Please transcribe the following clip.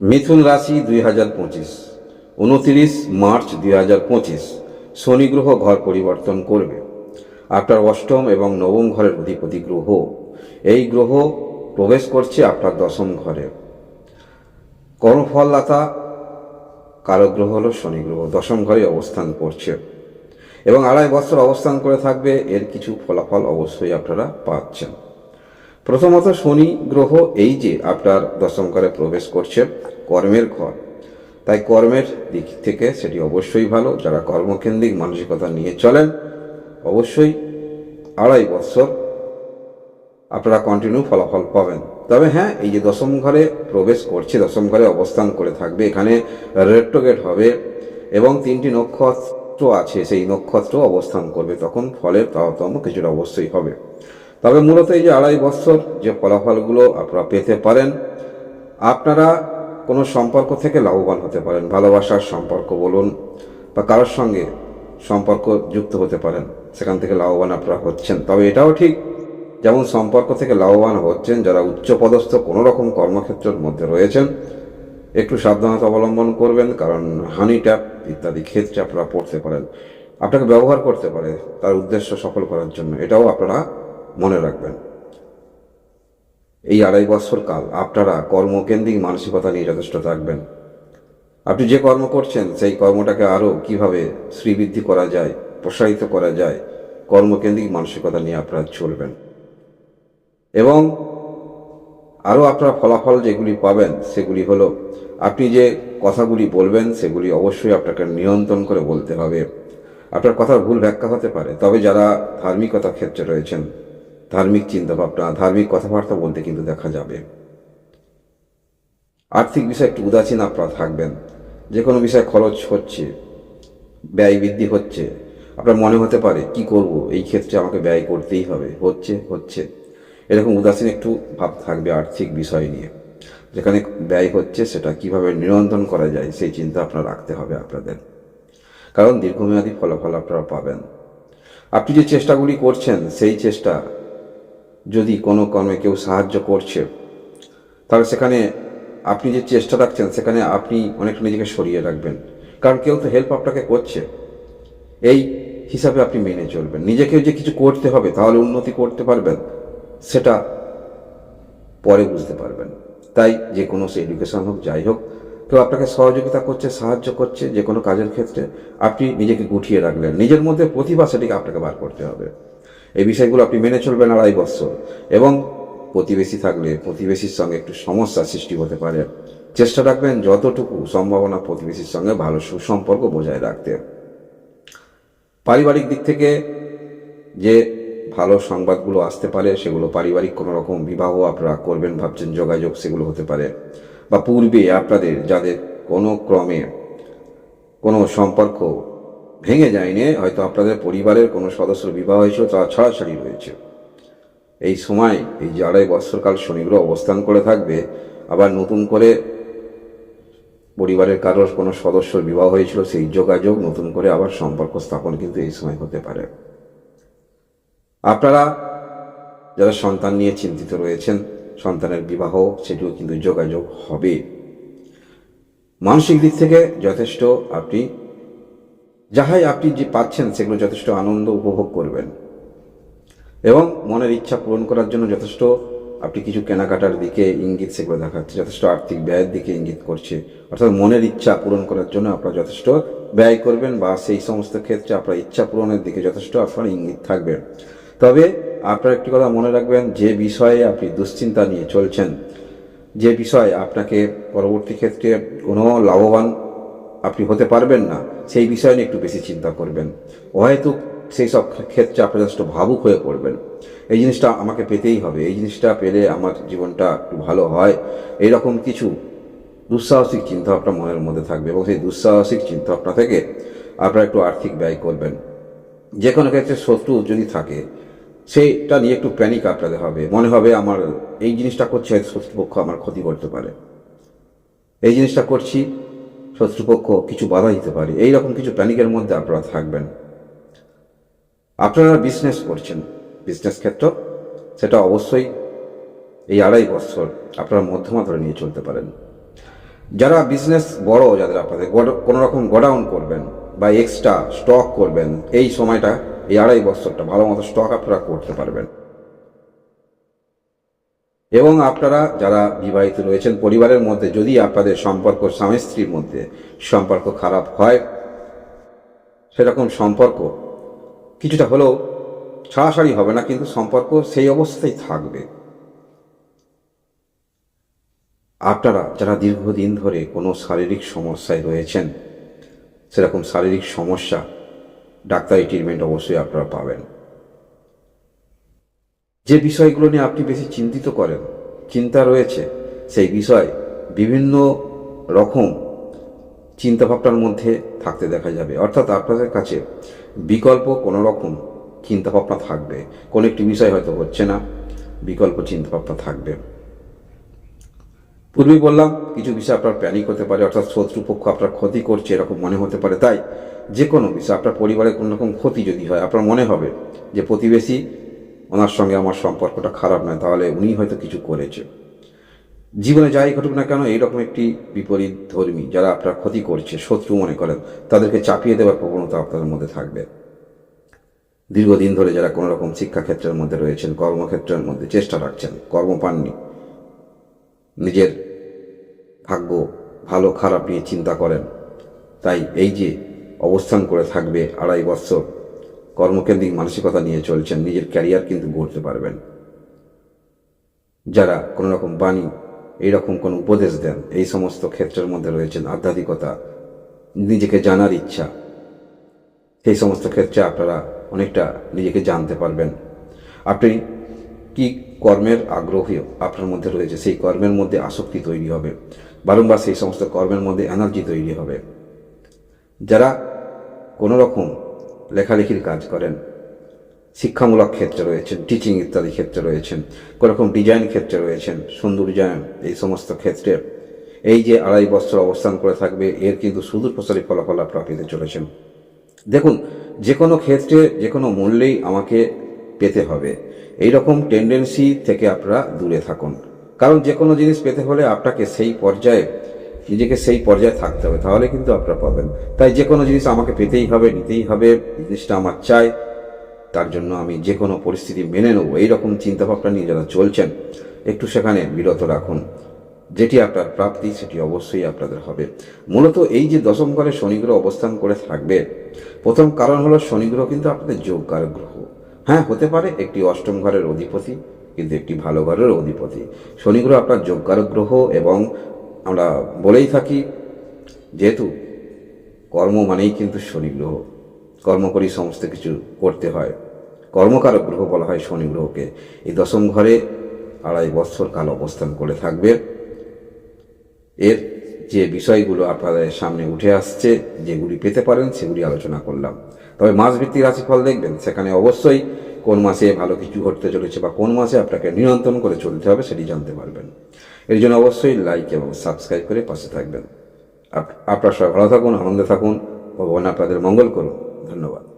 মিথুন রাশি দুই হাজার পঁচিশ। উনতিরিশ মার্চ দুই হাজার পঁচিশ। শনি গ্রহ ঘর পরিবর্তন করবে। আপনার অষ্টম এবং নবম ঘরের অধিপতি গ্রহ। এই গ্রহ প্রবেশ করছে আপনার দশম ঘরে। কর্মফলদাতা কারক গ্রহ হল শনি গ্রহ। দশম ঘরে অবস্থান করছে। এবং আড়াই বছর অবস্থান করে থাকবে। এর কিছু ফলাফল অবশ্যই আপনারা পাচ্ছেন। প্রথমত শনি গ্রহ এই যে আপনার দশম ঘরে প্রবেশ করছে, কর্মের ঘর। তাই কর্মের দিক থেকে সেটি অবশ্যই ভালো। যারা কর্মকেন্দ্রিক মানসিকতা নিয়ে চলেন, অবশ্যই আড়াই বছর আপনারা কন্টিনিউ ফলাফল পাবেন। তবে হ্যাঁ এই যে দশম ঘরে প্রবেশ করছে, দশম ঘরে অবস্থান করে থাকবে, এখানে রেট্রোগেট হবে এবং তিনটি নক্ষত্র আছে, সেই নক্ষত্র অবস্থান করবে, তখন ফলের তারতম্য কিছুটা অবশ্যই হবে। তবে মূলত এই যে আড়াই বছর যে ফলাফলগুলো আপনারা পেতে পারেন, আপনারা কোনো সম্পর্ক থেকে লাভবান হতে পারেন, ভালোবাসার সম্পর্ক বলুন বা কারোর সঙ্গে সম্পর্ক যুক্ত হতে পারেন, সেখান থেকে লাভবান আপনারা হচ্ছেন। তবে এটাও ঠিক, যেমন সম্পর্ক থেকে লাভবান হচ্ছেন, যারা উচ্চপদস্থ কোনো রকম কর্মক্ষেত্রের মধ্যে রয়েছেন, একটু সাবধানতা অবলম্বন করবেন, কারণ হানি ট্যাপ ইত্যাদি ক্ষেত্রে আপনারা পড়তে পারেন, আপনাকে ব্যবহার করতে পারে, তার উদ্দেশ্য সফল করার জন্য। এটাও আপনারা মনে রাখবেন। এই আড়াই বছর কাল আপনারা কর্মকেন্দ্রিক মানসিকতা নিয়ে যথেষ্ট থাকবেন। আপনি যে কর্ম করছেন, সেই কর্মটাকে আরও কীভাবে শ্রীবৃদ্ধি করা যায়, প্রসারিত করা যায়, কর্মকেন্দ্রিক মানসিকতা নিয়ে আপনারা চলবেন। এবং আরও আপনারা ফলাফল যেগুলি পাবেন, সেগুলি হলো, আপনি যে কথাগুলি বলবেন, সেগুলি অবশ্যই আপনাকে নিয়ন্ত্রণ করে বলতে হবে। আপনার কথার ভুল ব্যাখ্যা হতে পারে, তবে যারা ধার্মিকতা ক্ষেত্রে রয়েছেন ধার্মিক চিন্তাভাবনা, ধার্মিক কথাবার্তা বলতে কিন্তু দেখা যাবে। আর্থিক বিষয়ে একটু উদাসীন আপনারা থাকবেন। যে কোনো বিষয়ে খরচ হচ্ছে, ব্যয় বৃদ্ধি হচ্ছে, আপনার মনে হতে পারে, কি করব? এই ক্ষেত্রে আমাকে ব্যয় করতেই হবে। হচ্ছে হচ্ছে। এরকম উদাসীন একটু ভাব থাকবে আর্থিক বিষয় নিয়ে। যেখানে ব্যয় হচ্ছে, সেটা কীভাবে নিয়ন্ত্রণ করা যায়, সেই চিন্তা আপনার রাখতে হবে আপনাদের। কারণ দীর্ঘমেয়াদী ফলাফল আপনারা পাবেন। আপনি যে চেষ্টাগুলি করছেন, সেই চেষ্টা যদি কোনো কর্মে কেউ সাহায্য করছে, তাহলে সেখানে আপনি যে চেষ্টা রাখছেন, সেখানে আপনি অনেকটা নিজেকে সরিয়ে রাখবেন। কারণ কেউ তো হেল্প আপনাকে করছে। এই হিসাবে আপনি মেনে চলবেন। নিজেকে যে কিছু করতে হবে, তাহলে উন্নতি করতে পারবেন, সেটা পরে বুঝতে পারবেন। তাই যে কোনো সে এডুকেশন হোক, যাই হোক, কেউ আপনাকে সহযোগিতা করছে, সাহায্য করছে, যে কোনো কাজের ক্ষেত্রে আপনি নিজেকে গুটিয়ে রাখলেন। নিজের মধ্যে প্রতিভা সেটিকে আপনাকে বার করতে হবে। এই বিষয়গুলো আপনি মেনে চলবেন আড়াই বছর। এবং প্রতিবেশী থাকলে, প্রতিবেশীর সঙ্গে একটু সমস্যা সৃষ্টি হতে পারে। চেষ্টা রাখবেন যতটুকু সম্ভাবনা প্রতিবেশীর সঙ্গে ভালো সুসম্পর্ক বজায় রাখতে। পারিবারিক দিক থেকে যে ভালো সংবাদগুলো আসতে পারে, সেগুলো পারিবারিক কোনো রকম বিবাহ আপনারা করবেন, ভাবছেন যোগাযোগ, সেগুলো হতে পারে। বা পূর্বে আপনাদের, যাদের কোনো ক্রমে কোনো সম্পর্ক ভেঙে যায়নি, হয়তো আপনাদের পরিবারের কোনো সদস্যর বিবাহ হয়েছিল তারা ছাড়াছাড়ি রয়েছে। এই সময় এই যে আড়াই বৎসরকাল শনিগ্রহ অবস্থান করে থাকবে, আবার নতুন করে পরিবারের কারোর কোনো সদস্যর বিবাহ হয়েছিল, সেই যোগাযোগ নতুন করে আবার সম্পর্ক স্থাপন কিন্তু এই সময় হতে পারে। আপনারা যারা সন্তান নিয়ে চিন্তিত রয়েছেন, সন্তানের বিবাহ, সেটিও কিন্তু যোগাযোগ হবে। মানসিক দিক থেকে যথেষ্ট আপনি যাহাই আপনি যে পাচ্ছেন, সেগুলো যথেষ্ট আনন্দ উপভোগ করবেন। এবং মনের ইচ্ছা পূরণ করার জন্য যথেষ্ট আপনি কিছু কেনাকাটার দিকে ইঙ্গিত সেগুলো দেখাচ্ছে, যথেষ্ট আর্থিক ব্যয়ের দিকে ইঙ্গিত করছে। অর্থাৎ মনের ইচ্ছা পূরণ করার জন্য আপনারা যথেষ্ট ব্যয় করবেন বা সেই সমস্ত ক্ষেত্রে আপনার ইচ্ছা পূরণের দিকে যথেষ্ট আপনার ইঙ্গিত থাকবে। তবে আপনার একটি কথা মনে রাখবেন, যে বিষয়ে আপনি দুশ্চিন্তা নিয়ে চলছেন, যে বিষয় আপনাকে পরবর্তী ক্ষেত্রে কোনো লাভবান আপনি হতে পারবেন না, সেই বিষয় নিয়ে একটু বেশি চিন্তা করবেন। হয়তো সেই সব ক্ষেত্রে আপনি যথেষ্ট ভাবুক হয়ে পড়বেন। এই জিনিসটা আমাকে পেতেই হবে। এই জিনিসটা পেলে আমার জীবনটা একটু ভালো হয়। এইরকম কিছু দুঃসাহসিক চিন্তা আপনার মনের মধ্যে থাকবে এবং সেই দুঃসাহসিক চিন্তা আপনার থেকে আপনারা একটু আর্থিক ব্যয় করবেন। যে কোনো ক্ষেত্রে শত্রু যদি থাকে সেটা নিয়ে একটু প্যানিক আপনাদের হবে। মনে হবে আমার এই জিনিসটা করছে শত্রুপক্ষ আমার ক্ষতি করতে পারে। এই জিনিসটা করছি শত্রুপক্ষ কিছু বাধা দিতে পারে। এই রকম কিছু প্যানিকের মধ্যে আপনারা থাকবেন। আপনারা বিজনেস করছেন। বিজনেস ক্ষেত্র, সেটা অবশ্যই এই আড়াই বছর আপনারা মধ্যমা ধরে নিয়ে চলতে পারেন। যারা বিজনেস বড়, যাদের আপনাদের কোনো রকম গোডাউন করবেন বা এক্সট্রা স্টক করবেন, এই সময়টা, এই আড়াই বছরটা ভালো মতো স্টক আপনারা করতে পারবেন। এবং আপনারা যারা বিবাহিত রয়েছেন পরিবারের মধ্যে, যদি আপনাদের সম্পর্ক স্বামী স্ত্রীর মধ্যে সম্পর্ক খারাপ হয়, সেরকম সম্পর্ক কিছুটা হলেও ছাড়াছাড়ি হবে না, কিন্তু সম্পর্ক সেই অবস্থাতেই থাকবে। আপনারা যারা দীর্ঘদিন ধরে কোনো শারীরিক সমস্যায় রয়েছেন, সেরকম শারীরিক সমস্যা, ডাক্তারি ট্রিটমেন্ট অবশ্যই আপনারা পাবেন। যে বিষয়গুলো নিয়ে আপনি বেশি চিন্তিত করেন, চিন্তা রয়েছে, সেই বিষয় বিভিন্ন রকম চিন্তাভাবনার মধ্যে থাকতে দেখা যাবে। অর্থাৎ আপনাদের কাছে বিকল্প কোনো রকম চিন্তাভাবনা থাকবে। কোনো একটি বিষয় হয়তো হচ্ছে না, বিকল্প চিন্তাভাবনা থাকবে। পূর্বেই বললাম, কিছু বিষয় আপনার প্যানিক হতে পারে, অর্থাৎ শত্রুপক্ষ আপনার ক্ষতি করছে এরকম মনে হতে পারে। তাই যে কোনো বিষয়, আপনার পরিবারের কোনো রকম ক্ষতি যদি হয়, আপনার মনে হবে যে প্রতিবেশী ওনার সঙ্গে আমার সম্পর্কটা খারাপ নয়, তাহলে উনি হয়তো কিছু করেছে। জীবনে যাই ঘটুক না কেন, এইরকম একটি বিপরীত ধর্মী যারা আপনার ক্ষতি করছে, শত্রু মনে করেন, তাদেরকে চাপিয়ে দেওয়ার প্রবণতা আপনাদের মধ্যে থাকবে। দীর্ঘদিন ধরে যারা কোনো রকম শিক্ষাক্ষেত্রের মধ্যে রয়েছেন, কর্মক্ষেত্রের মধ্যে চেষ্টা রাখছেন, কর্ম পাননি, নিজের ভাগ্য ভালো খারাপ নিয়ে চিন্তা করেন, তাই এই যে অবস্থান করে থাকবে আড়াই বছর কর্মকেন্দ্রিক মানসিকতা নিয়ে চলছেন, নিজের ক্যারিয়ার কিন্তু গড়তে পারবেন। যারা কোনো রকম বাণী এইরকম কোনো উপদেশ দেন, এই সমস্ত ক্ষেত্রের মধ্যে রয়েছেন আধ্যাত্মিকতা, নিজেকে জানার ইচ্ছা, সেই সমস্ত ক্ষেত্রে আপনারা অনেকটা নিজেকে জানতে পারবেন। আপনি কি কর্মের আগ্রহী আপনার মধ্যে রয়েছে, সেই কর্মের মধ্যে আসক্তি তৈরি হবে, বারংবার সেই সমস্ত কর্মের মধ্যে এনার্জি তৈরি হবে। যারা কোনো রকম লেখালেখির কাজ করেন। শিক্ষামূলক ক্ষেত্রে রয়েছেন টিচিং ইত্যাদি ক্ষেত্রে রয়েছেন, কোনোরকম ডিজাইন ক্ষেত্রে রয়েছেন সৌন্দর্যায়ন এই সমস্ত ক্ষেত্রে। এই যে আড়াই বছর অবস্থান করে থাকবে, এর কিন্তু সুদূর প্রসারী ফলাফল আপনারা পেতে চলেছেন। দেখুন, যে কোনো ক্ষেত্রে, যে কোনো মূল্যেই আমাকে পেতে হবে। এই রকম টেন্ডেন্সি থেকে আপনারা দূরে থাকুন। কারণ যে কোনো জিনিস পেতে হলে আপনাকে সেই পর্যায়ে নিজেকে সেই পর্যায়ে থাকতে হবে, তাহলে কিন্তু আপনারা পাবেন। তাই যে কোনো জিনিস আমাকে পেতেই হবে, নিতেই হবে, জিনিসটা আমার চাই, তার জন্য আমি যে কোনো পরিস্থিতি মেনে নেব। এইরকম চিন্তাভাবনা নিয়ে যারা চলছেন, একটু সেখানে বিরত রাখুন। যেটি আপনার প্রাপ্তি, সেটি অবশ্যই আপনাদের হবে। মূলত এই যে দশম ঘরে শনিগ্রহ অবস্থান করে থাকবে, প্রথম কারণ হলো শনিগ্রহ কিন্তু আপনাদের যোগকার গ্রহ। হ্যাঁ হতে পারে একটি অষ্টম ঘরের অধিপতি, কিন্তু একটি ভালো ঘরের অধিপতি। শনিগ্রহ আপনার যোগকারক গ্রহ এবং আমরা বলেই থাকি, যেহেতু কর্ম মানেই কিন্তু শনি গ্রহ কর্ম করেই সমস্ত কিছু করতে হয়। কর্মকারক গ্রহ বলা হয় শনি গ্রহকে এই দশম ঘরে আড়াই বৎসর কাল অবস্থান করে থাকবে। এর যে বিষয়গুলো আপনাদের সামনে উঠে আসছে, যেগুলি পেতে পারেন, সেগুলি আলোচনা করলাম। তবে মাস ভিত্তিক রাশিফল দেখবেন, সেখানে অবশ্যই কোন মাসে ভালো কিছু ঘটতে চলেছে বা কোন মাসে আপনাকে নিয়ন্ত্রণ করে চলতে হবে সেটি জানতে পারবেন। এর জন্য অবশ্যই লাইক এবং সাবস্ক্রাইব করে পাশে থাকবেন। আপ- আপনারা সবাই ভালো থাকুন, আনন্দে থাকুন, ভগবান আপনাদের মঙ্গল করুন। ধন্যবাদ।